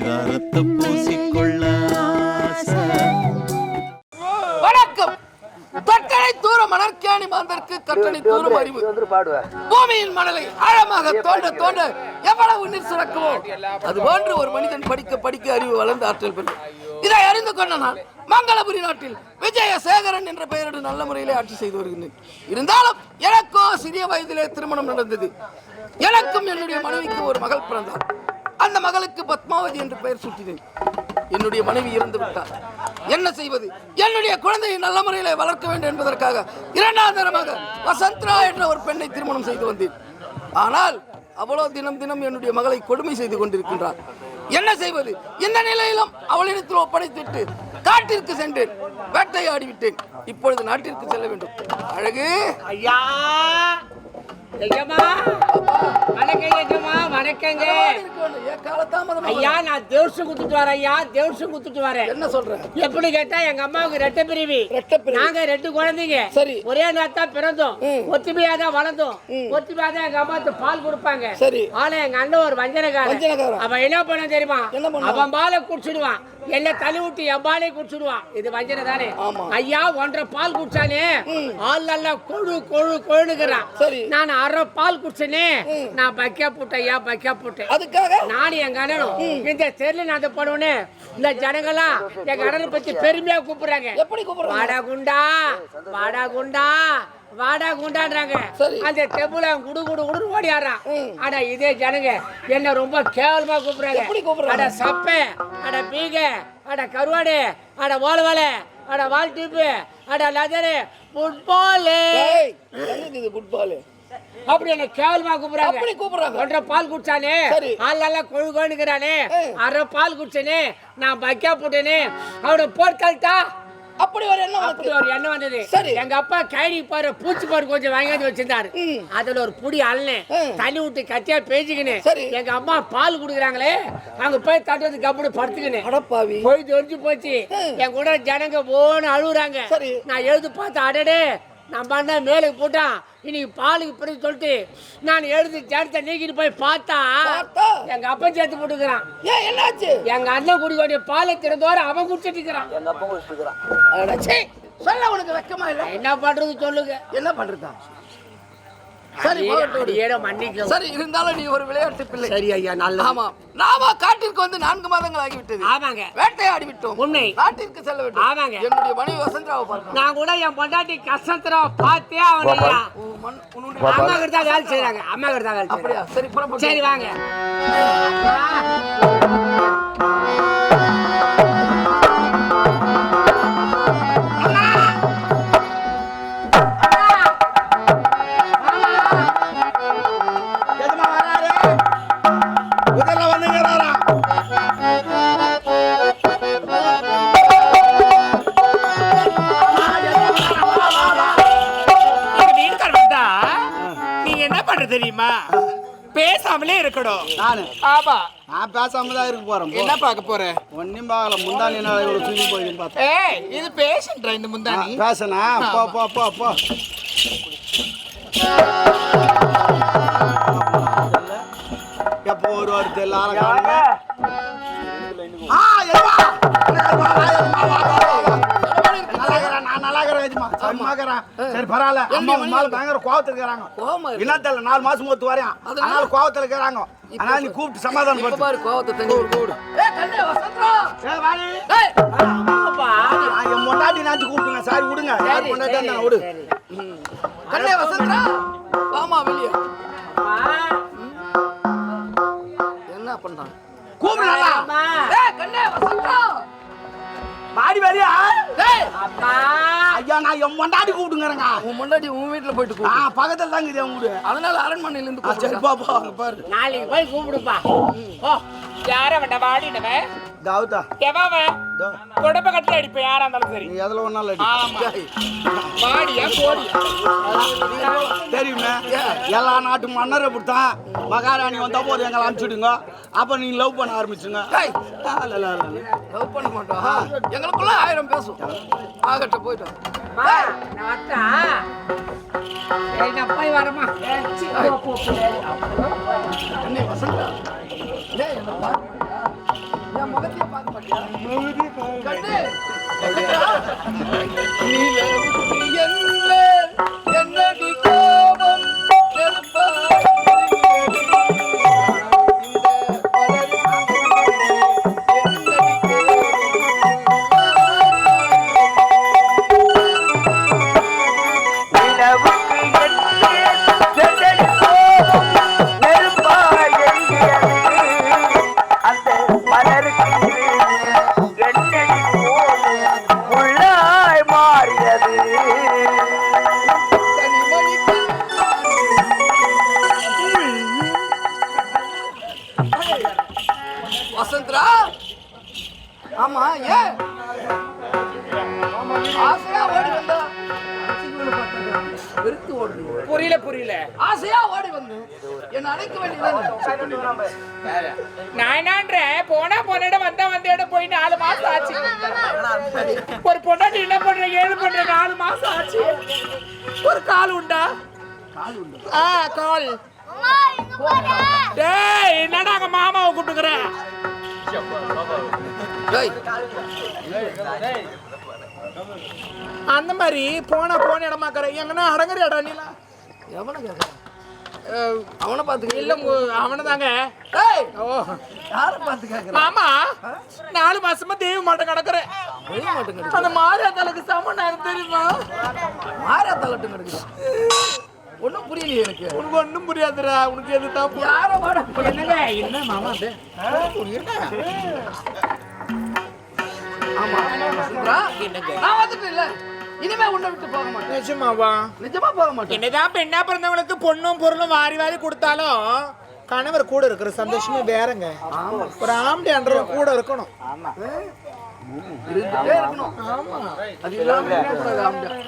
பரிதாரத்தை பூசிக்கொள்ள. வணக்கம். கட்டளை தூர மணற்காணி மாந்தற்கு கட்டளை தூரம் அறிவு. பூமியின் மணலை ஆழமாக தோண்ட தோண்ட எவ்வளவு நீர் சுரக்குமோ அது போன்று ஒரு மனிதன் படிக்க படிக்க அறிவு வளர்ந்து ஆற்றல் பெறும். இதை அறிந்து கொண்ட நான் மங்களபுரி நாட்டில் விஜயசேகரன் என்ற பெயரோடு நல்ல முறையிலே ஆட்சி செய்து வருகின்றேன். இருந்தாலும் எனக்கோ சிறிய வயதிலே திருமணம் நடந்தது. எனக்கும் என்னுடைய மனைவிக்கும் ஒரு மகள் பிறந்தார். அந்த மகளுக்கு பத்மாவதி என்று பெயர் சூட்டினேன். என்னுடைய மனைவி இறந்து விட்டார். என்ன செய்வது? என்னுடைய குழந்தையை நல்ல முறையில் வளர்க்க வேண்டும் என்பதற்காக இரண்டாம் தரமாக வசந்த்ரா என்ற ஒரு பெண்ணை திருமணம் செய்து வந்தேன். ஆனால் அவ்வளோ தினம் தினம் என்னுடைய மகளை கொடுமை செய்து கொண்டிருக்கின்றார். என்ன செய்வது? இந்த நிலையிலும் அவளிடத்தில் ஒப்படைத்துவிட்டு காட்டிற்கு சென்றேன். வேட்டையாடி விட்டேன் இப்பொழுது நாட்டிற்கு செல்ல வேண்டும். அழகு? ஐயா! ஐயம்மா வணக்கம் ஐயம்மா வணக்கங்க. ஐயா நான் தேவசம் குத்துட்டு வரேன் ஐயா தேவசம் குத்துட்டு வரேன். என்ன எப்படி கேட்டா எங்க அம்மாவுக்கு ரெட்டை பிரிவி. நாங்க ரெண்டு குழந்தைங்க. சரி. ஒரே நேரத்தா பிறந்தோம். ஒத்துமையா தான் வளர்ந்தோம். ஒத்துமையா தான் எங்க அம்மாக்கு பால் கொடுப்பாங்க. சரி. ஆனா எங்க அண்ணன் ஒரு வஞ்சனக்காரன். அவன் என்ன பண்ண தெரியுமா? அவன் பாலை குடிச்சிடுவான். என்ன தள்ளி விட்டு என் பாலே குடிச்சிடுவான். இது வஞ்சனை தானே. ஐயா ஒன்றரை பால் குடிச்சானே. ஆள் நல்லா கொழு கொழு கொழுனுக்குறான். நான் அரை பால் குடிச்சனே. நான் பக்கியா போட்டேன் ஐயா பக்கியா போட்டேன். அதுக்காக? நானும் எங்க அண்ணனும் இந்த தெருல நான் அதை பண்ணுவேன்னு இந்த ஜனங்களாம் எங்க அண்ணனை பத்தி பெருமையா கூப்பிடுறாங்க. எப்படி கூப்பிடுறாங்க? வாடா குண்டா வாடா குண்டா வாடா குண்டான்றாங்க. அந்த தெப்புல குடு குடு குடுன்னு ஓடியாடுறான் ஆனா இதே ஜனங்க என்ன ரொம்ப கேவலமா கூப்பிடுறாங்க? அட சப்பை அட பீக அட கருவாடு அட வாழவாழை அட வால் டிப்பு அட லதரு ஃபுட்பாலு ஏய், என்னது இது ஃபுட்பால் அப்படி என்ன கேவலமா கூப்பிடுறாங்க. அப்படி கூப்பிடுறாங்க. ஒன்றரை பால் குடிச்சானே. ஆள் நல்லா கொழு கொழுக்கிறானே ஏய். அரை பால் குடிச்சனே. நான் பக்கா போட்டேனே. அவனை போட்டு தள்ளிட்டா அப்படி ஒரு எண்ணம் அப்படி ஒரு எண்ணம் வந்தது. சரி. எங்க அப்பா கைடி பாரு பூச்சி பாரு கொஞ்சம் வாங்கியாந்து வச்சிருந்தாரு. அதுல ஒரு புடி அள்ளனேன். தண்ணி விட்டு கத்தியா பேசிக்கினேன் சரி. எங்க அம்மா பால் குடுக்குறாங்களே. அங்க போய் தட்டுறது கப்படி படுத்துக்கினேன் போய் தெரிஞ்சு போச்சு. என் கூட ஜனங்க போன்னு அழுகுறாங்க சரி. நான் எழுது பார்த்து அடடே நம்ம அண்ணன் மேலுக்கு போட்டான். இன்னைக்கு பாலுக்கு பிறகு சொல்லிட்டு நான் எழுதி ஜனத்தை நீக்கிட்டு போய் பார்த்தா? எங்க அப்பன் சேர்த்து போட்டுக்கிறான். ஏன் என்னாச்சு? எங்க அண்ணன் குடிக்க வேண்டிய பாலை திறந்தோர அவன் குடிச்சிட்டு இருக்கிறான். அட, சீ, சொல்ல உனக்கு வெக்கமா இல்ல? என்ன பண்றது சொல்லுங்க. என்ன பண்றதா? சரி மன்னிக்க. சரி இருந்தாலும் நீ ஒரு விளையாட்டு பிள்ளை. சரி ஐயா நல்ல ஆமா. நாம காட்டிற்கு வந்து நான்கு மாதங்கள் ஆகிவிட்டது. ஆமாங்க. வேட்டையாடி விட்டோம் உண்மை. நாட்டிற்கு செல்ல வேண்டும். ஆமாங்க. என்னுடைய மனைவி வசந்தராவை பார்க்கணும் நான் கூட என் பொண்டாட்டி கஷ்டத்துல பார்த்தே அவனையா உன் மண்- உன்னுடைய அம்மா கிட்ட தான் வேலை செய்யறாங்க அம்மா கிட்ட தான் வேலை அப்படியா? செய்யறாங்க சரி சரி வாங்க. தெரியுமா? பேசாமலே இருக்கணும். நானு. ஆமா. நான் பேசாம தான் இருக்க போறேன். என்ன பார்க்க போற? ஒன்னும் பார்க்கல. முந்தானி நாள் இவ்வளவு தூக்கி போயின்னு பார்த்தேன். ஏய் இது பேஷண்டா இந்த முந்தானி? பேசனா போ போ போ போ. எப்போ ஆளை காணுமே. ஆ, இருக்கிறேன். சரி பரவாயில்ல. அம்மா உன் மேல பயங்கர கோவத்துல இருக்கிறாங்க. தெரியல நாலு மாசம் ஒத்து வரேன் அதனால? கோவத்துல இருக்கிறாங்க. அதனால நீ கூப்பிட்டு சமாதானம் பண்ணு பாரு கோவத்தை தண்ணி கூடு என் பொண்டாட்டி நாச்சு கூப்பிட்டுங்க. சாரி விடுங்க. யார் இருந்தா விடு. கண்ணே வசந்தரா ஆமா வெளிய. என்ன பண்றான் கூப்பிடுறா அம்மா, ஏய் கண்ணே வசந்தரா மாடி ஏய் அப்பா. ஐயா நான் என் பொண்டாட்டி கூப்பிட்டுங்கிறேங்க. உன் முன்னாடி உன் வீட்டுல போயிட்டு ஆ பக்கத்துல தாங்க இது என் வீடு அதனால அரண்மனையில இருந்து சரி. போ போ. அங்க பாரு. நாளைக்கு போய் கூப்பிடுப்பா. ஓ யார வேண்ட வாடினவன்? கவுதா எவன் இதோ, குடம்ப கட்டில அடிப்ப யாரா இருந்தாலும் சரி. நீ எதுல ஒன்னாலும் அடி. வாடியா கோடியா தெரியுமே? எல்லா நாட்டு மன்னர் அப்படித்தான். மகாராணி வந்த போது எங்களை அனுப்பிச்சுடுங்க. அப்ப நீங்க லவ் பண்ண ஆரம்பிச்சுங்க. லவ் பண்ண மாட்டோம். எங்களுக்குள்ள ஆயிரம் பேசும் ஆகட்டும் போயிட்டோம் போய் வரேம்மா. ஏய், என் முகத்தையும் பார்க்க மாட்டியா? கண்ணு, ஆமா ஏன் ஆசையா ஓடி வந்தா. வெறுத்து ஓடுறீங்க புரியல புரியல. ஆசையா ஓடி வந்து. என்ன அழைக்க வேண்டியதானே நான் என்னன்றேன் போனா பொண்ணிடம் வந்தா வந்த இடம் போய் நாலு மாசம் ஆச்சு. ஒரு பொண்டாட்டி என்ன பண்ற ஏழு பண்ற நாலு மாசம் ஆச்சு. ஒரு கால் உண்டா? ஆ கால். டேய் என்னடா அங்க மாமாவை கூப்பிட்டுக்கிற? டேய் அந்த மாதிரி போனா போன இடமாக்கற எங்கன்னா அடங்குற இடம் நீலா? எவனை கேக்குற? அவனை பார்த்து இல்ல அவனை தாங்க. டேய் ஓ. யாரை பார்த்து கேக்குற? மாமா நாலு மாசமா தெய்வ மாட்டம் கிடக்குறேன். வெளிய மாட்டேன் கிடைக்கும் அந்த மாரியாத்தாளுக்கு சமம் நேரம் தெரியுமா? மாறா தள்ளட்டும் கிடைக்குது. ஒன்றும் புரியலையே எனக்கு. உனக்கு ஒண்ணும் புரியாதுடா. உனக்கு எது தான் யாரை என்னங்க? என்ன மாமா அது நான் வந்துட்டேன் இல்ல. இனிமே உன்னை விட்டு போக மாட்டேன். நிஜமாவா? நிஜமா போக மாட்டேன். என்னதான் பெண்ணா பிறந்தவங்களுக்கு பொண்ணும் பொருளும் வாரி வாரி கொடுத்தாலும் கணவர் கூட இருக்கிற சந்தோஷமே வேறங்க. ஒரு ஆம்பளை அன்றவர் கூட இருக்கணும். இருந்துட்டே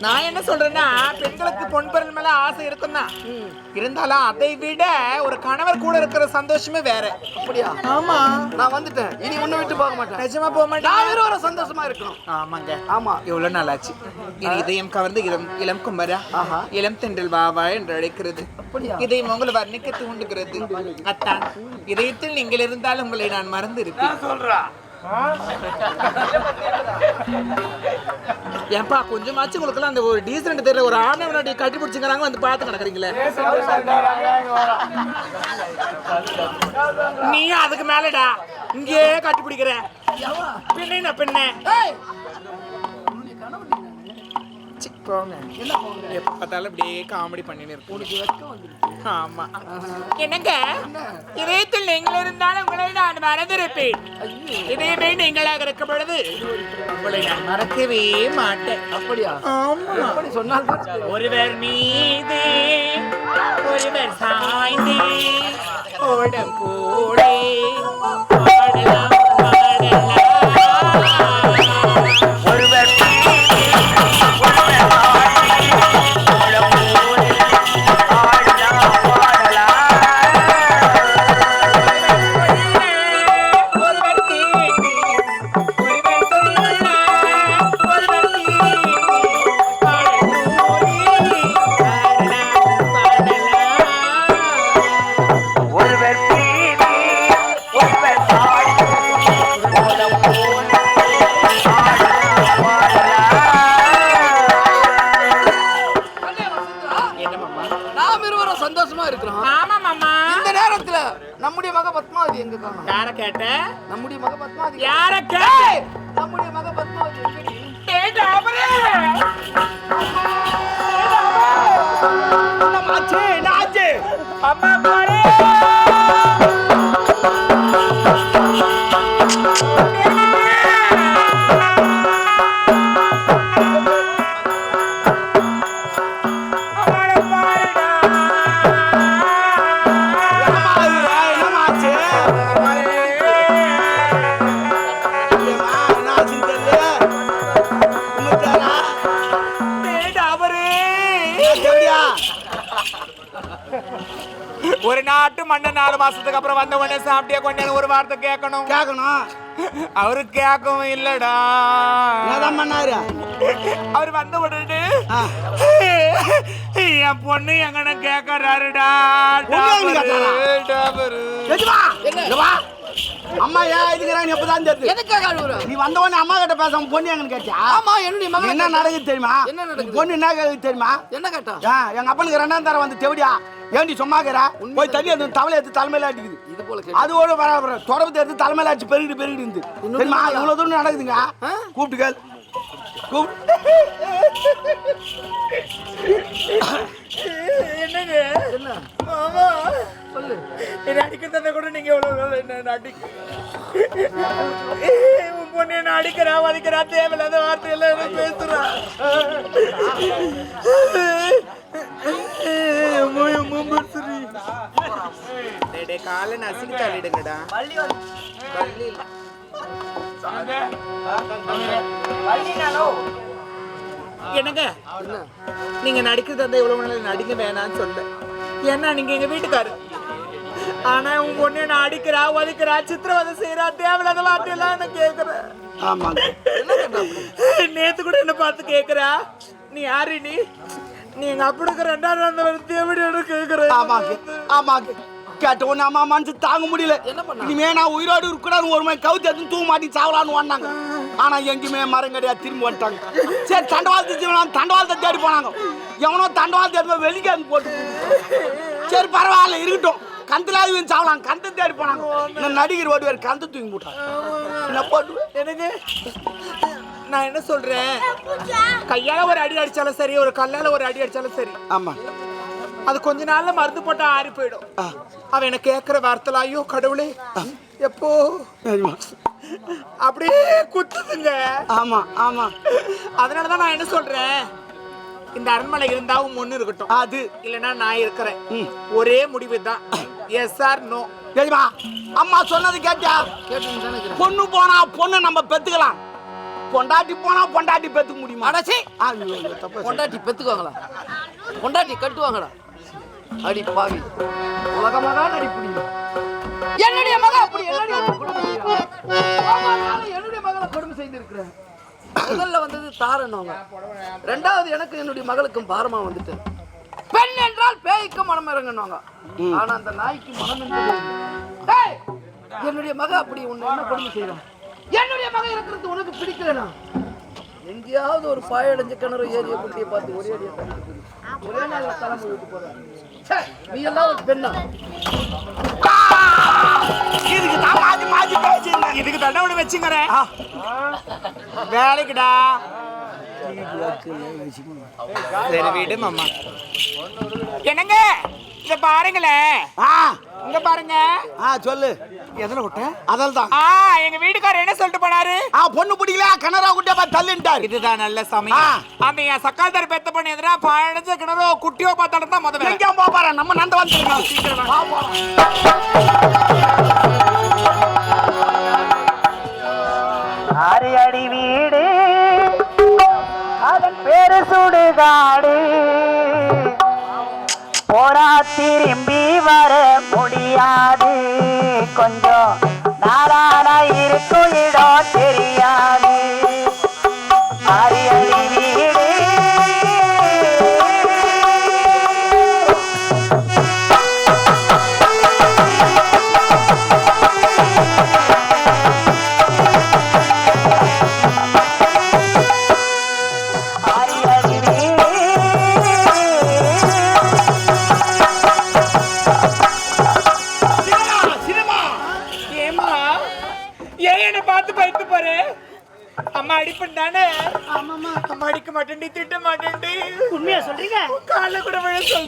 நான் என்ன சொல்றேன்னா பெண்களுக்கு பொன் பொருள் மேல ஆசை இருக்குன்னா இருந்தாலும் அதை விட ஒரு கணவர் கூட இருக்கிற சந்தோஷமே வேற. அப்படியா? ஆமா. நான் வந்துட்டேன். இனி உன்னை விட்டு போக மாட்டேன். நிஜமா போக மாட்டேன். வெறும் ஒரு சந்தோஷமா இருக்கணும். ஆமாங்க. ஆமா. எவ்வளவு நாளாச்சு. என் இதயம் கவர்ந்து இளம் இளம் குமரா ஆஹா. இளம் தென்றல் வாவா என்று அழைக்கிறது. அப்படியா? இதயம் உங்களை வர்ணிக்க தூண்டுகிறது. அத்தான். இதயத்தில் நீங்கள் இருந்தால் உங்களை நான் மறந்து இருப்பேன் ஏன்பா கொஞ்சமாச்சும் உங்களுக்குலாம் அந்த ஒரு டீசன்ட் தெரியல ஒரு ஆணை முன்னாடி கட்டி பிடிச்சிங்கிறாங்க வந்து பார்த்து கிடக்குறீங்களே நீ அதுக்கு மேலடா இங்கேயே கட்டி பிடிக்கிற பின்ன பின்ன? எப்ப பார்த்தாலும் இப்படியே காமெடி பண்ணின்னு இருக்கு. உனக்கு வெட்கம் வந்துருச்சு. ஆமா. என்னங்க? இதயத்தில் நீங்கள் இருந்தாலும் உங்களை நான் மறந்திருப்பேன். இதயமே நீங்களாக இருக்கும் பொழுது உங்களை நான் மறக்கவே மாட்டேன். அப்படியா? சொன்னால். ஒருவர் மீது ஒருவர் சாய்ந்தே ஓடம் பாடலாம் பாடலாம். ஒரு நாட்டு மண்ணன் நாலு மாசத்துக்கு அப்புறம் வந்த உடனே சாப்பிட்டியா கொஞ்சம் ஒரு வார்த்தை கேட்கணும். கேட்கணும். அவரு கேட்கவும் இல்லடா. பண்ணாரு? அவர் வந்த உடனே. என் பொண்ணு எங்கன கேக்குறாருடா. அம்மா ஏன் இதுக்குறாங்க எப்பதான் தெரியுது? எதுக்காக அழுவுற நீ வந்த உடனே அம்மா கிட்ட பேசாம பொண்ணு எங்கன்னு கேட்டியா? ஆமா என்னுடைய மகன் என்ன நடக்குது தெரியுமா? என்ன நடக்குது? பொண்ணு என்ன கேக்குது தெரியுமா? என்ன கேட்டா? ஆ, எங்க அப்பனுக்கு ரெண்டாம் தரம் வந்து தெவடியா? ஏண்டி சும்மாக்கிறா போய் தள்ளி எடுத்து தவளை எடுத்து தலைமையில அடிக்குது இது போல அது ஒரு பரவாயில்ல தொடர்பு எடுத்து தலைமையில அடிச்சு பெருகிட்டு பெருகிட்டு இருந்து. தெரியுமா? இவ்வளவு தூரம் நடக்குதுங்க. ஆ? கூப்பிட்டு கேள். கூப்பிட்டு. என்னங்க? என்ன மாமா. சொல்லு. என்ன அடிக்கிறத கூட நீங்க எவ்வளவு நாள் என்ன அடிக்க உன் பொண்ணு என்ன அடிக்கிறா வலிக்கிறா தேவையில்லாத வார்த்தையெல்லாம் என்ன பேசுறா. காலை நசுக்கி தள்ளிடுங்கடா என்னங்க? என்ன? நீங்க நடிக்கிறது அந்த எவ்வளவு நாள் நடிக்க வேணாம்னு சொல்ல ஏன்னா நீங்க எங்க வீட்டுக்காரு. ஆனா உன் பொண்ணு என்ன அடிக்கிறா வலிக்கிறா சித்திரவதை செய்யறா தேவையில்லாத வார்த்தையெல்லாம் என்ன கேக்குற ஆமாங்க நேத்து கூட என்ன பார்த்து கேக்குறா. நீ யாரு நீ? நீ எங்க அப்படிங்கிற ரெண்டாவது அந்த தேவடி கேக்குற ஆமாங்க ஆமாங்க கேட்ட உடனே அம்மா மனசு தாங்க முடியல. என்ன பண்ணா? இனிமே நான் உயிரோடு இருக்கக்கூடாது ஒரு மாதிரி கவுத்து எடுத்து தூங்க மாட்டி சாவலான்னு வந்தாங்க ஆனா எங்கேயுமே மரம் கிடையாது திரும்பி வந்துட்டாங்க. சரி தண்டவாளத்தை ஜீவனம் தண்டவாளத்தை தேடி போனாங்க. எவனோ தண்டவாளத்தை எடுத்து வெளிக்காந்து போட்டு சரி பரவாயில்ல இருக்கட்டும். கந்தலாவது வந்து சாவலாம் கந்த தேடி போனாங்க. இந்த நடிகர் ஓடுவார் கந்த தூக்கி போட்டாங்க என்ன போட்டு? எனக்கு நான் என்ன சொல்றேன்? கையால ஒரு அடி அடிச்சாலும் சரி ஒரு கல்லால ஒரு அடி அடிச்சாலும் சரி. ஆமா. அது கொஞ்ச நாள்ல மருந்து போட்டா ஆறி போயிடும். அவன் என்ன கேக்குற வார்த்தைல ஐயோ கடவுளே எப்போ. அப்படியே குத்துதுங்க. ஆமா ஆமா. அதனாலதான் நான் என்ன சொல்றேன்? இந்த அரண்மனை இருந்தா உன் ஒண்ணு இருக்கட்டும். அது. இல்லைன்னா நான் இருக்கிறேன். ஒரே முடிவு தான் எஸ் ஆர் நோ சரிம்மா அம்மா சொன்னது கேட்டியா பொண்ணு போனா பொண்ணு நம்ம பெத்துக்கலாம். பொண்டாட்டி போனா பொண்டாட்டி பெத்துக்க முடியுமா? அடச்சி. பொண்டாட்டி பெத்துக்குவாங்களா? பொண்டாட்டி கட்டுவாங்களா அடி பாவி. உலகமாக நடிப்புடி என்னுடைய மக அப்படி என்னுடைய என்னுடைய மகளை கொடுமை செய்திருக்கிறேன். முதல்ல வந்தது தாரனவங்க ரெண்டாவது எனக்கு என்னுடைய மகளுக்கும் பாரமா வந்துட்டு. பெண் என்றால் பேய்க்கு மனம் இறங்கணுவாங்க ஆனா அந்த நாய்க்கு மனம் என்னுடைய மக அப்படி உன்னை என்ன கொடுமை செய்யறான் என்னுடைய மக இருக்கிறது உனக்கு பிடிக்கலனா? எங்கேயாவது ஒரு பாயடைஞ்ச கிணறு ஏரிய குட்டியை பார்த்து ஒரே அடியா. ஒரே நாள்ல தலைமை விட்டு போற ச்சே, நீ எல்லாம் ஒரு பெண்ணா? இதுக்கு தான் மாத்தி மாத்தி இதுக்கு தண்டனை வச்சுக்கிறேன் வேலைக்குடா. சரி விடு மாமா என்னங்க? இத பாருங்களேன் ஆ. இங்க பாருங்க. ஆ சொல்லு. எதுல விட்ட அதில் தான். ஆ எங்க வீட்டுக்காரர் என்ன சொல்லிட்டு போனாரு? ஆ பொண்ணு பிடிக்கல. கிணறா குட்டியா பார்த்து தள்ளிட்டாரு இதுதான் நல்ல சமயம் ஆ. அந்த என் சக்கால்தார் பெத்த பண்ணி எதிரா பழச்ச கிணறோ குட்டியோ பார்த்தாலும் தான் முதல்ல எங்க போப்பாரு நம்ம நந்த வந்து சீக்கிரம் வா. ஆறு அடி வீடு வேறு சுடுகாடு போரா திரும்பி வர முடியாது. கொஞ்சம் நாராயண இருக்கும் இடம்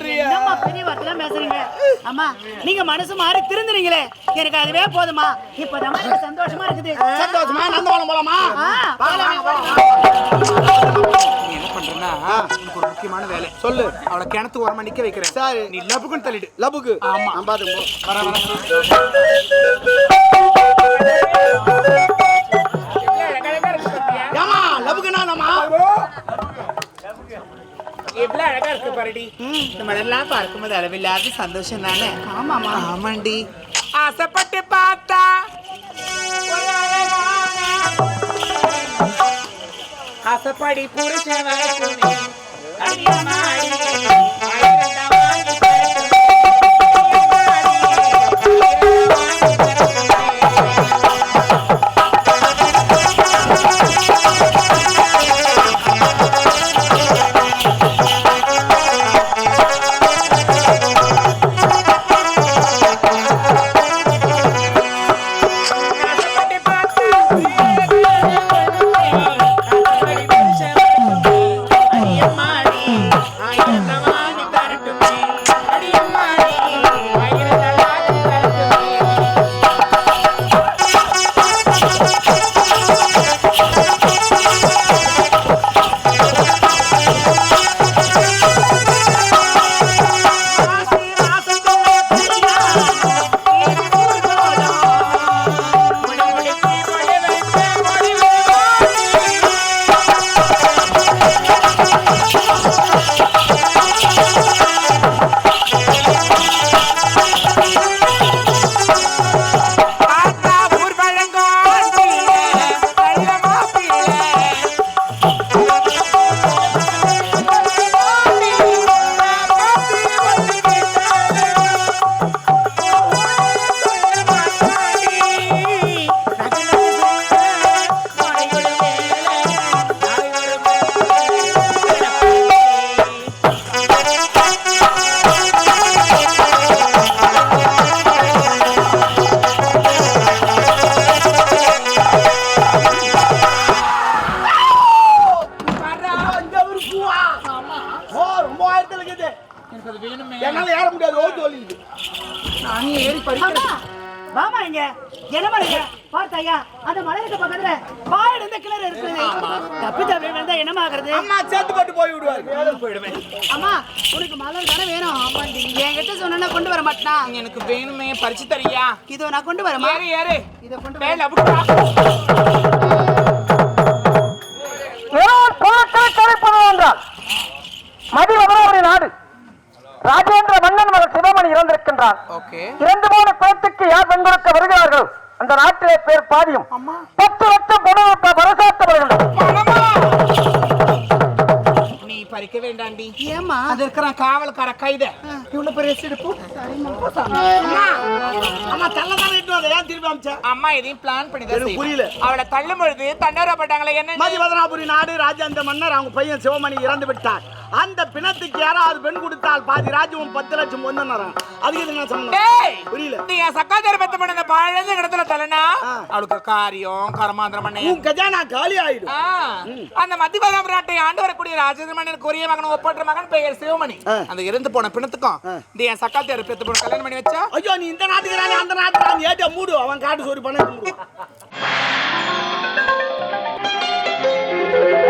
சொல்றியா? என்னம்மா பெரிய வார்த்தைலாம் பேசுறீங்க? அம்மா நீங்க மனசு மாறி திருந்துறீங்களே. எனக்கு அதுவே போதுமா இப்பதான் சந்தோஷமா இருக்குது. சந்தோஷமா? நந்தவனம் போலாமா? ஆ, போலாமே, போலாம். நீ என்ன பண்றேன்னா உனக்கு ஒரு முக்கியமான வேலை. சொல்லு. அவளை கிணத்து ஓரமா நிக்க வைக்கிறேன். சரி. நீ லப்புக்குன்னு தள்ளிடு. லபுக்கு. ஆமா. நான் பாத்துக்கு எவ்வளவு அழகா இருக்கு பாருடி. இந்த மலர்லாம் பார்க்கும்போது அளவில்லாத சந்தோஷம் தானே? ஆமாமா ஆமாண்டி. ஆசைப்பட்டு பார்த்தா. ஆசைப்படி புருஷன் நான் கொண்டு வரமா ஏறு ஏறு. இதை கொண்டு மேல பொருட்களை என்றால் மதிவதனாபுரி நாடு. ராஜேந்திர மன்னன் மகள் சிவமணி இறந்திருக்கின்றான் ஓகே. இறந்து போன குலத்துக்கு யார் பெண் கொடுக்க வருகிறார்களோ? அந்த நாட்டிலே பேர் பாதியும். பத்து லட்சம் பணம் பரசாத்தப்படுகின்றன நீ பறிக்க வேண்டாண்டி. ஏமா அது இருக்கிற காவல்கார கைத. இவ்வளவு பெரிய சிறப்பு அம்மா இட்டு வந்த? ஏன் திருப்பி அமிச்சா? அம்மா எதையும் பிளான் பண்ணி தான். புரியல. அவளை தள்ளும் பொழுது தண்டரப்பட்டாங்களே என்ன மதிவதனாபுரி நாடு ராஜாந்த மன்னர் அவங்க பையன் சிவமணி இறந்து விட்டார். அந்த பிணத்துக்கு யாராவது பெண் கொடுத்தால் பாதி ராஜ்யம் பத்து லட்சம் வந்தனரம் அதுக்கு இது நான் சொன்னேன் புரியல. நீ என் சக்காதேர் பத்த பண்ண அந்த பழஞ்ச கிடத்துல தலைனா அவளுக்கு காரியம் கரமாந்திரம் பண்ண உன் கஜானா காலி ஆயிடும். அந்த மத்தியபதாம் நாட்டை ஆண்டு வரக்கூடிய ராஜேந்திர மன்னன் கொரிய மகன் ஒப்பற்ற மகன் பெயர் சிவமணி. அந்த இறந்து போன பிணத்துக்கும் இந்த என் சக்காதேர் பெத்த பொண்ணு கல்யாணம் பண்ணி வச்சா? ஐயோ நீ இந்த நாட்டுக்கு அந்த நாட்டுக்கு ஏட்ட மூடு. அவன் காட்டு சோறு பண்ண Thank you.